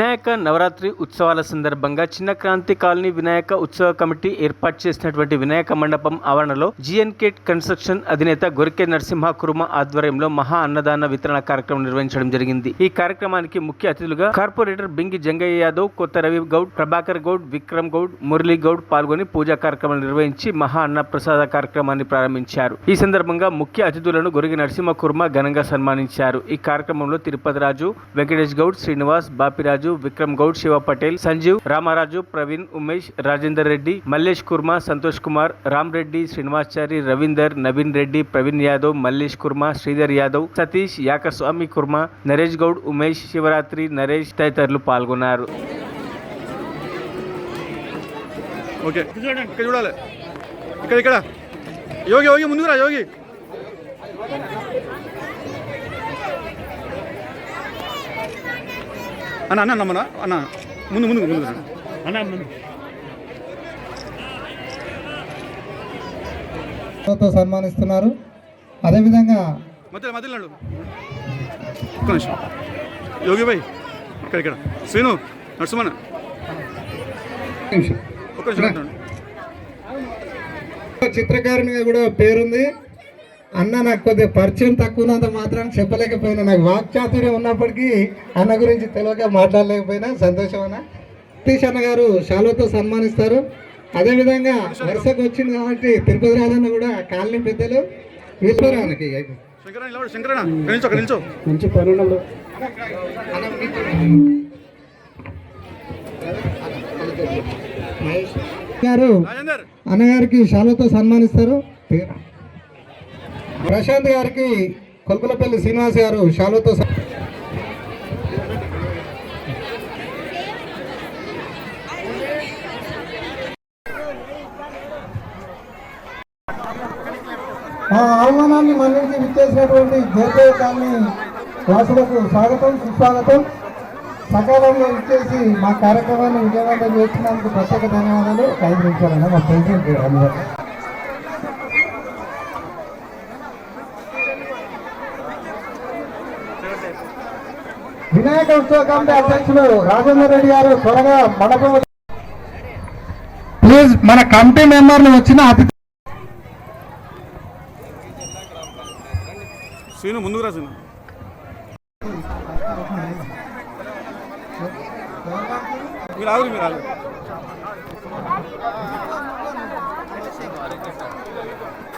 వినాయక నవరాత్రి ఉత్సవాల సందర్భంగా చిన్న క్రాంతి కాలనీ వినాయక ఉత్సవ కమిటీ ఏర్పాటు చేసినటువంటి వినాయక మండపం ఆవరణలో జిఎన్కే కన్స్ట్రక్షన్ అధినేత గొరికే నరసింహ కుర్మ ఆధ్వర్యంలో మహా అన్నదాన వితరణ కార్యక్రమం నిర్వహించడం జరిగింది. ఈ కార్యక్రమానికి ముఖ్య అతిథులుగా కార్పొరేటర్ బింగి జంగయ్య యాదవ్ కొత్త రవి గౌడ్ ప్రభాకర్ గౌడ్ విక్రమ్ గౌడ్ మురళీ గౌడ్ పాల్గొని పూజా కార్యక్రమం నిర్వహించి మహా అన్న ప్రసాద కార్యక్రమాన్ని ప్రారంభించారు. ఈ సందర్భంగా ముఖ్య అతిథులను గొరిగి నరసింహ కుర్మ ఘనంగా సన్మానించారు. ఈ కార్యక్రమంలో తిరుపతి రాజు వెంకటేష్ గౌడ్ శ్రీనివాస్ బాపిరాజు విక్రమ్ గౌడ్ శివ పటేల్ సంజీవ్ రామారాజు ప్రవీణ్ ఉమేష్ రాజేందర్ రెడ్డి మల్లేష్ కుర్మ సంతోష్ కుమార్ రామ్ రెడ్డి శ్రీనివాచారి రవీందర్ నవీన్ రెడ్డి ప్రవీణ్ యాదవ్ మల్లేష్ కుర్మ శ్రీధర్ యాదవ్ సతీష్ యాకస్వామి కుర్మ నరేష్ గౌడ్ ఉమేష్ శివరాత్రి నరేష్ తదితరులు పాల్గొన్నారు. ఓకే. ఇక్కడ చూడాలి. ఇక్కడ ఇక్కడ. యోగి యోగి ముందుకురా యోగి. అన్న అన్న నమ్మనా అన్న ముందు ముందు ముందు. రా. తో సన్మానిస్తున్నారు. అదేవిధంగా మధ్యలో మధ్యలో నడు. ఒక్క నిమిషం. యోగి భాయ్ ఇక్కడ ఇక్కడ. శ్రీను నడుచుమన్న. ఒక్క నిమిషం. చిత్రకారునిగా కూడా పేరుంది. అన్న నాకు కొద్దిగా పరిచయం తక్కువ ఉన్నంత మాత్రం చెప్పలేకపోయినా. నాకు వాక్చాతుర్యం ఉన్నప్పటికీ అన్న గురించి తెలియక మాట్లాడలేకపోయినా. సంతోషం అన్న. సతీష్ అన్న గారు శాలువతో సన్మానిస్తారు. అదేవిధంగా వరుసకు వచ్చింది కాబట్టి తిరుపతి రాజన్న కూడా కాలనీ పెద్దలు. నిల్చో మంచి పనులు గారు రాజేందర్. అన్నగారికి శాలువతో సన్మానిస్తారు. ప్రశాంత్ గారికి కొల్కులపల్లి శ్రీనివాస్ గారు షాలుతో ఆ ఆహ్వానాన్ని మన్నించి విచ్చేసినటువంటి జేపే కాలనీ వాసులకు స్వాగతం సుస్వాగతం. సకాలంలో ఇచ్చేసి మా కార్యక్రమాన్ని విజయవంతం చేసినందుకు ప్రత్యేక ధన్యవాదాలు. ఒక ఐదు నిమిషాలన్నా మా ప్రెసిడెంట్ గారు వినాయక ఉత్సవ కమిటీ అధ్యక్షులు రాజేందర్ రెడ్డి గారు త్వరగా మండపం ప్లీజ్ మన కమిటీ మెంబర్లు వచ్చిన అతిథి శ్రీను ముందుకు రా శ్రీను మీరు ఆగురు మీరు ఆగురు.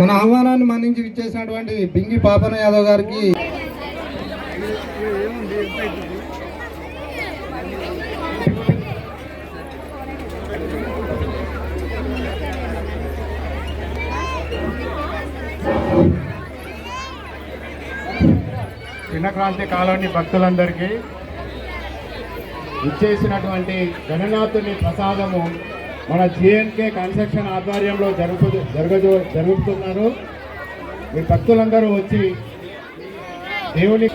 మన ఆహ్వానాన్ని మన్నించి ఇచ్చేసినటువంటి బింగి పాపన యాదవ్ గారికి చిన్నక్రాంతి కాలనీ భక్తులందరికీ ఇచ్చేసినటువంటి గణనాథుని ప్రసాదము మన జిఎన్కే కన్స్ట్రక్షన్ ఆధ్వర్యంలో జరుపు జరుగు జరుగుతున్నారు మీ భక్తులందరూ వచ్చి దేవుని